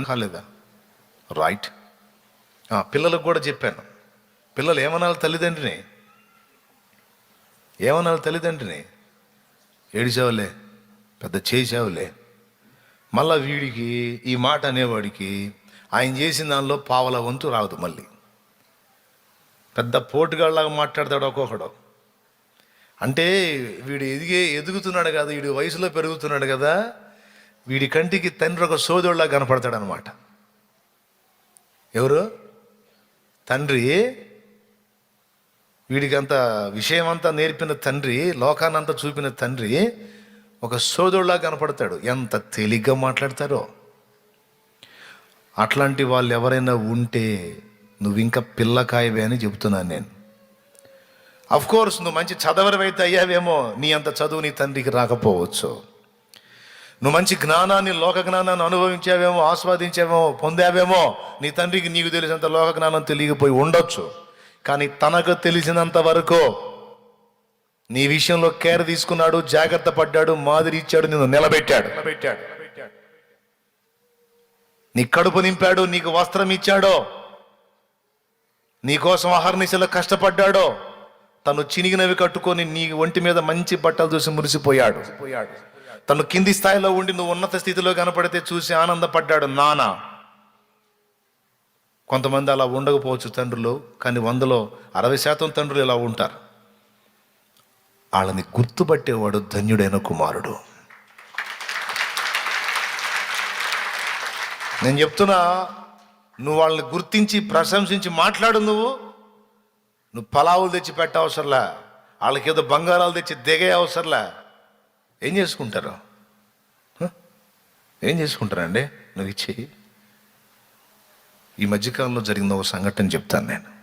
కాలేదా? రైట్ ఆ, పిల్లలకు కూడా చెప్పాను. పిల్లలు ఏమనాలి తల్లిదండ్రిని? ఏమనాలి తల్లిదండ్రిని? ఏడిచావులే పెద్ద చేసావులే మళ్ళా వీడికి ఈ మాట అనేవాడికి ఆయన చేసిన దానిలో పావల వంతు రాదు మళ్ళీ. పెద్ద పోటుగాళ్ళలాగా మాట్లాడతాడు ఒక్కొక్కడు. అంటే వీడు ఎదిగే ఎదుగుతున్నాడు కదా వీడి వయసులో పెరుగుతున్నాడు కదా? వీడి కంటికి తండ్రి ఒక సోదరులా కనపడతాడు అనమాట ఎవరు? తండ్రి. వీడికి అంత విషయం అంతా నేర్పిన తండ్రి లోకానంతా చూపిన తండ్రి ఒక సోదరులా కనపడతాడు. ఎంత తేలిగ్గా మాట్లాడతారో. అట్లాంటి వాళ్ళు ఎవరైనా ఉంటే నువ్వు ఇంకా పిల్లకాయవే అని చెబుతున్నాను నేను. అఫ్ కోర్స్ నువ్వు మంచి చదవరవైతే అయ్యావేమో నీ అంత చదువు నీ తండ్రికి రాకపోవచ్చు. నువ్వు మంచి జ్ఞానాన్ని లోక జ్ఞానాన్ని అనుభవించావేమో ఆస్వాదించావేమో పొందావేమో నీ తండ్రికి నీకు తెలిసినంత లోక జ్ఞానం తెలియకపోయి ఉండొచ్చు. కానీ తనకు తెలిసినంత వరకు నీ విషయంలో కేర్ తీసుకున్నాడు జాగ్రత్త పడ్డాడు మాదిరి ఇచ్చాడు నిన్ను నిలబెట్టాడు. నిలబెట్టాడు. నీ కడుపు నింపాడు నీకు వస్త్రం ఇచ్చాడో నీకోసం అహర్నిశలో కష్టపడ్డాడో తను చినిగినవి కట్టుకొని నీ ఒంటి మీద మంచి బట్టలు చూసి మురిసిపోయాడు. పోయాడు తను కింది స్థాయిలో ఉండి నువ్వు ఉన్నత స్థితిలో కనపడితే చూసి ఆనందపడ్డాడు నానా. కొంతమంది అలా ఉండకపోవచ్చు తండ్రులు కానీ వందలో అరవై శాతం తండ్రులు ఇలా ఉంటారు. వాళ్ళని గుర్తుపట్టేవాడు ధన్యుడైన కుమారుడు. నేను చెప్తున్నా నువ్వు వాళ్ళని గుర్తించి ప్రశంసించి మాట్లాడు నువ్వు. నువ్వు పలావులు తెచ్చి పెట్ట అవసరంలే వాళ్ళకేదో బంగారాలు తెచ్చి దిగే అవసరంలే ఏం చేసుకుంటారు? ఏం చేసుకుంటారండి? నువ్వు ఇచ్చి ఈ మధ్యకాలంలో జరిగిన ఒక సంఘటన చెప్తాను నేను.